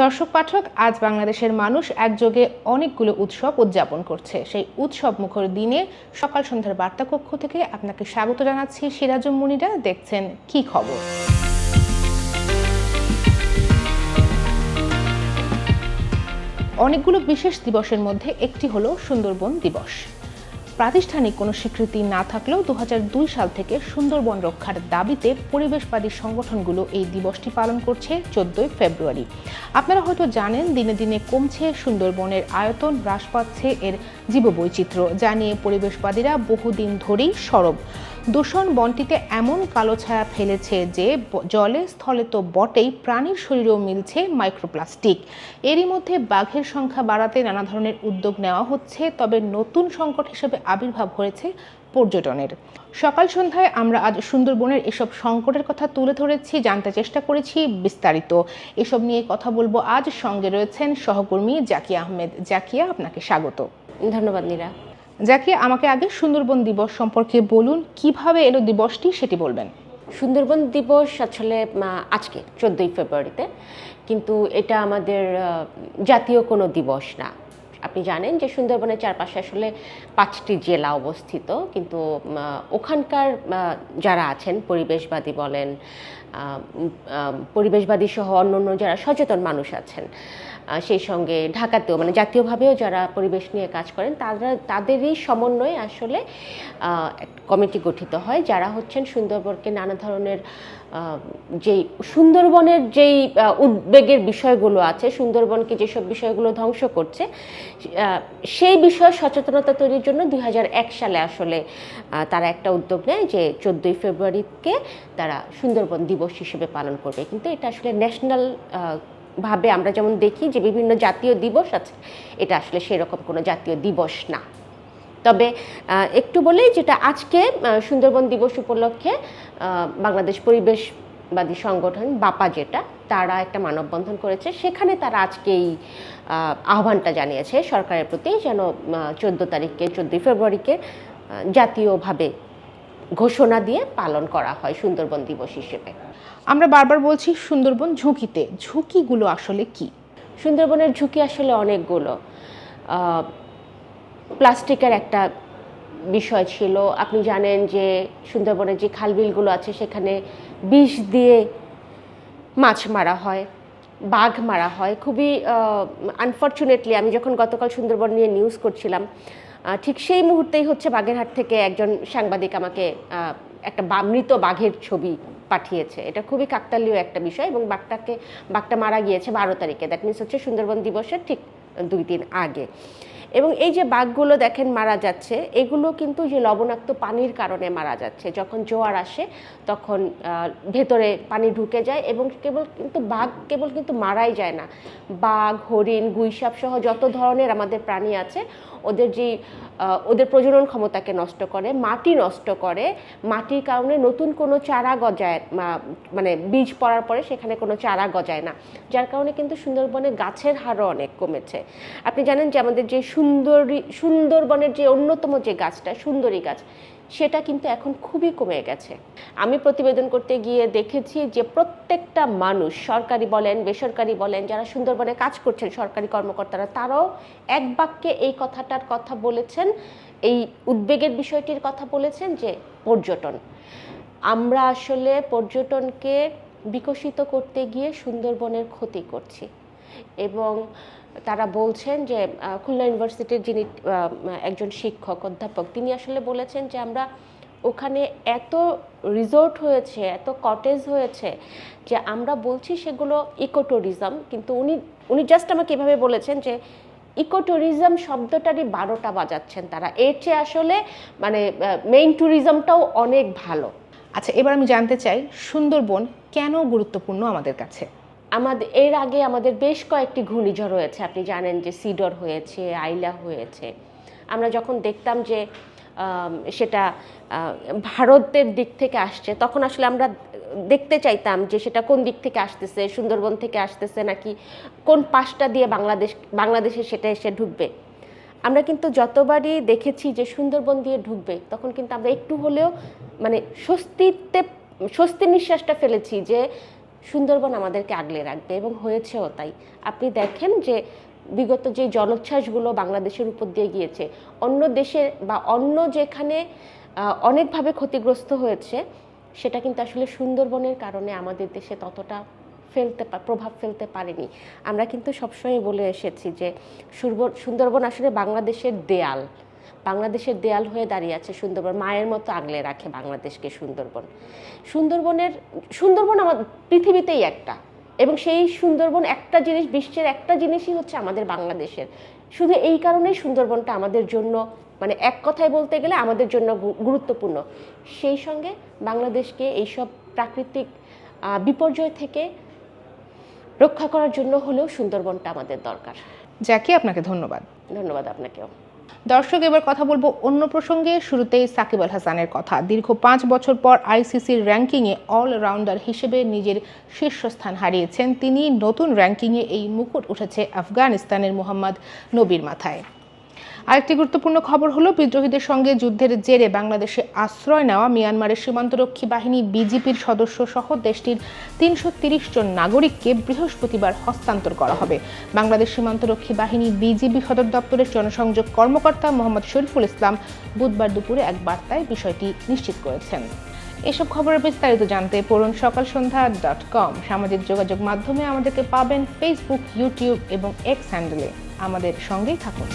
দর্শক পাঠক, আজ বাংলাদেশের মানুষ একযোগে অনেকগুলো উৎসব উদযাপন করছে। সেই উৎসব মুখর দিনে সকাল সন্ধ্যার বার্তা কক্ষ থেকে আপনাকে স্বাগত জানাচ্ছি। সিরাজুম মুনিরা, দেখছেন কি খবর? অনেকগুলো বিশেষ দিবসের মধ্যে একটি হলো সুন্দরবন দিবস। প্রাতিষ্ঠানিক কোনো স্বীকৃতি না থাকলেও দু হাজার দুই সাল থেকে সুন্দরবন রক্ষার দাবিতে পরিবেশবাদী সংগঠনগুলো এই দিবসটি পালন করছে চোদ্দই ফেব্রুয়ারি। আপনারা হয়তো জানেন, দিনে দিনে কমছে সুন্দরবনের আয়তন, হ্রাস পাচ্ছে এর জীববৈচিত্র্য যা নিয়ে পরিবেশবাদীরা বহুদিন ধরেই সরব। দূষণ বনটিতে এমন কালো ছায়া ফেলেছে যে জলে স্থলে তো বটেই প্রাণীর শরীরেও মিলছে মাইক্রোপ্লাস্টিক। এরই মধ্যে বাঘের সংখ্যা বাড়াতে নানা ধরনের উদ্যোগ নেওয়া হচ্ছে, তবে নতুন সংকট হিসেবে আবির্ভাব হয়েছে পর্যটনের। সকাল সন্ধ্যায় আমরা আজ সুন্দরবনের এসব সংকটের কথা তুলে ধরেছি জানতে চেষ্টা করেছি বিস্তারিত। এসব নিয়ে কথা বলব আজ। সঙ্গে রয়েছেন সহকর্মী জাকিয়া আহমেদ। জাকিয়া আপনাকে স্বাগত। ধন্যবাদ নীরা জাকিয়া আমাকে আগে সুন্দরবন দিবস সম্পর্কে বলুন কীভাবে এলো দিবসটি সেটি বলবেন। সুন্দরবন দিবস আসলে আজকে চোদ্দোই ফেব্রুয়ারিতে। কিন্তু এটা আমাদের জাতীয় কোনো দিবস না। আপনি জানেন যে সুন্দরবনের চারপাশে আসলে পাঁচটি জেলা অবস্থিত, কিন্তু ওখানকার যারা আছেন, পরিবেশবাদী বলেন পরিবেশবাদী সহ অন্যান্য যারা সচেতন মানুষ আছেন সেই সঙ্গে ঢাকাতেও মানে জাতীয়ভাবেও যারা পরিবেশ নিয়ে কাজ করেন, তারা, তাদেরই সমন্বয়ে আসলে কমিটি গঠিত হয়, যারা হচ্ছেন সুন্দরবনকে নানা ধরনের যেই সুন্দরবনের যেই উদ্বেগের বিষয়গুলো আছে, সুন্দরবনকে যেসব বিষয়গুলো ধ্বংস করছে সেই বিষয়ে সচেতনতা তৈরির জন্য দুই হাজার এক সালে আসলে তারা একটা উদ্যোগ নেয় যে চোদ্দোই ফেব্রুয়ারিকে তারা সুন্দরবন দিবস হিসেবে পালন করবে। কিন্তু এটা আসলে ন্যাশনাল ভাবে আমরা যেমন দেখি যে বিভিন্ন জাতীয় দিবস আছে, এটা আসলে সেরকম কোনো জাতীয় দিবস না। তবে একটু বলেই যেটা আজকে সুন্দরবন দিবস উপলক্ষে বাংলাদেশ পরিবেশবাদী সংগঠন, বাপা যেটা, তারা একটা মানববন্ধন করেছে। সেখানে তারা আজকে এই আহ্বানটা জানিয়েছে সরকারের প্রতি যেন চোদ্দ তারিখকে, চোদ্দোই ফেব্রুয়ারিকে জাতীয়ভাবে ঘোষণা দিয়ে পালন করা হয় সুন্দরবন দিবস হিসেবে। আমরা বারবার বলছি সুন্দরবন ঝুঁকিতে। ঝুঁকিগুলো আসলে কি? সুন্দরবনের ঝুঁকি আসলে অনেকগুলো। প্লাস্টিকের একটা বিষয় ছিল। আপনি জানেন যে সুন্দরবনের যে খালবিলগুলো আছে, সেখানে বিষ দিয়ে মাছ মারা হয়, বাঘ মারা হয়। খুবই আনফর্চুনেটলি আমি যখন গতকাল সুন্দরবন নিয়ে নিউজ করছিলাম ঠিক সেই মুহূর্তেই হচ্ছে বাগেরহাট থেকে একজন সাংবাদিক আমাকে একটা মৃত বাঘের ছবি পাঠিয়েছে। এটা খুবই কাকতালীয় একটা বিষয় এবং বাঘটাকে বাঘটা মারা গিয়েছে বারো তারিখে। দ্যাট মিনস হচ্ছে সুন্দরবন দিবসের ঠিক দুই দিন আগে। এবং এই যে বাঘগুলো দেখেন মারা যাচ্ছে, এগুলো কিন্তু যে লবণাক্ত পানির কারণে মারা যাচ্ছে। যখন জোয়ার আসে, তখন ভেতরে পানি ঢুকে যায় এবং কেবল কিন্তু বাঘ কেবল কিন্তু মারাই যায় না। বাঘ, হরিণ, গুইসাপ সহ যত ধরনের আমাদের প্রাণী আছে, ওদের যে ওদের প্রজনন ক্ষমতাকে নষ্ট করে, মাটি নষ্ট করে, মাটির কারণে নতুন কোনো চারা গজায় মানে বীজ পড়ার পরে সেখানে কোনো চারা গজায় না। যার কারণে কিন্তু সুন্দরবনে গাছের হারও অনেক কমেছে। আপনি জানেন যে আমাদের যে সুন্দরী, সুন্দরবনের যে অন্যতম যে গাছটা, সুন্দরী গাছ, সেটা কিন্তু এখন খুবই কমে গেছে। আমি প্রতিবেদন করতে গিয়ে দেখেছি যে প্রত্যেকটা মানুষ, সরকারি বলেন, বেসরকারি বলেন, যারা সুন্দরবনে কাজ করছেন, সরকারি কর্মকর্তারা, তারাও এক বাক্যে এই কথাটার কথা বলেছেন, এই উদ্বেগের বিষয়টির কথা বলেছেন যে পর্যটন। আমরা আসলে পর্যটনকে বিকশিত করতে গিয়ে সুন্দরবনের ক্ষতি করছি। এবং তারা বলছেন যে খুলনা ইউনিভার্সিটির যিনি একজন শিক্ষক, অধ্যাপক, তিনি আসলে বলেছেন যে, আমরা ওখানে এত রিসোর্ট হয়েছে, এত কটেজ হয়েছে যে, আমরা বলছি সেগুলো ইকো ট্যুরিজম কিন্তু উনি উনি জাস্ট আমাকে এভাবে বলেছেন যে ইকো ট্যুরিজম শব্দটারই বারোটা বাজাচ্ছেন তারা। এর চেয়ে আসলে মানে মেইন ট্যুরিজমটাও অনেক ভালো। আচ্ছা এবার আমি জানতে চাই, সুন্দরবন কেন গুরুত্বপূর্ণ আমাদের কাছে? আমাদের এর আগে আমাদের বেশ কয়েকটি ঘূর্ণিঝড় হয়েছে। আপনি জানেন যে সিডর হয়েছে, আইলা হয়েছে। আমরা যখন দেখতাম যে সেটা ভারতের দিক থেকে আসছে, তখন আসলে আমরা দেখতে চাইতাম যে সেটা কোন দিক থেকে আসতেছে, সুন্দরবন থেকে আসতেছে, নাকি কোন পাশটা দিয়ে বাংলাদেশ, বাংলাদেশে সেটা এসে ঢুকবে। আমরা কিন্তু যতবারই দেখেছি যে সুন্দরবন দিয়ে ঢুকবে, তখন কিন্তু আমরা একটু হলেও মানে স্বস্তিতে স্বস্তির নিঃশ্বাসটা ফেলেছি যে সুন্দরবন আমাদেরকে আগলে রাখবে এবং হয়েছেও তাই। আপনি দেখেন যে বিগত যে জলোচ্ছ্বাসগুলো বাংলাদেশের উপর দিয়ে গিয়েছে, অন্য দেশে বা অন্য যেখানে অনেকভাবে ক্ষতিগ্রস্ত হয়েছে, সেটা কিন্তু আসলে সুন্দরবনের কারণে আমাদের দেশে ততটা ফেলতে প্রভাব ফেলতে পারেনি। আমরা কিন্তু সবসময় বলে এসেছি যে সুন্দরবন আসলে বাংলাদেশের দেয়াল। বাংলাদেশের দেয়াল হয়ে দাঁড়িয়ে আছে সুন্দরবন। মায়ের মতো আগলে রাখে বাংলাদেশকে সুন্দরবন। সুন্দরবনের সুন্দরবন আমাদের পৃথিবীতেই একটা। এবং সেই সুন্দরবন একটা জিনিস বিশ্বের একটা জিনিসই হচ্ছে আমাদের বাংলাদেশের। শুধু এই কারণেই সুন্দরবনটা আমাদের জন্য মানে এক কথায় বলতে গেলে আমাদের জন্য গুরুত্বপূর্ণ। সেই সঙ্গে বাংলাদেশকে এইসব প্রাকৃতিক বিপর্যয় থেকে রক্ষা করার জন্য হলেও সুন্দরবনটা আমাদের দরকার। জ্যাকি আপনাকে ধন্যবাদ। ধন্যবাদ আপনাকেও। দর্শক, এবার কথা বলব অন্য প্রসঙ্গে। শুরুতেই সাকিব আল হাসানের কথা। দীর্ঘ পাঁচ বছর পর আইসিসির র্যাঙ্কিংয়ে অলরাউন্ডার হিসেবে নিজের শীর্ষস্থান হারিয়েছেন। তিনি নতুন র্যাঙ্কিংয়ে এই মুকুট উঠেছে আফগানিস্তানের মোহাম্মদ নবীর মাথায়। আরেকটি গুরুত্বপূর্ণ খবর হলো, বিদ্রোহীদের সঙ্গে যুদ্ধের জেরে বাংলাদেশে আশ্রয় নেওয়া মিয়ানমারের সীমান্তরক্ষী বাহিনী বিজিপির সদস্য সহ দেশটির তিনশো জন নাগরিককে বৃহস্পতিবার হস্তান্তর করা হবে। বাংলাদেশ সীমান্তরক্ষী বাহিনী বিজিবি সদর দপ্তরের জনসংযোগ কর্মকর্তা মোহাম্মদ শরীফুল ইসলাম বুধবার দুপুরে এক বার্তায় বিষয়টি নিশ্চিত করেছেন। এসব খবরের বিস্তারিত জানতে পড়ুন সকাল সন্ধ্যা ডট কম। সামাজিক যোগাযোগ মাধ্যমে আমাদেরকে পাবেন ফেসবুক ইউটিউব এবং এক্স হ্যান্ডেলে আমাদের সঙ্গেই থাকুন।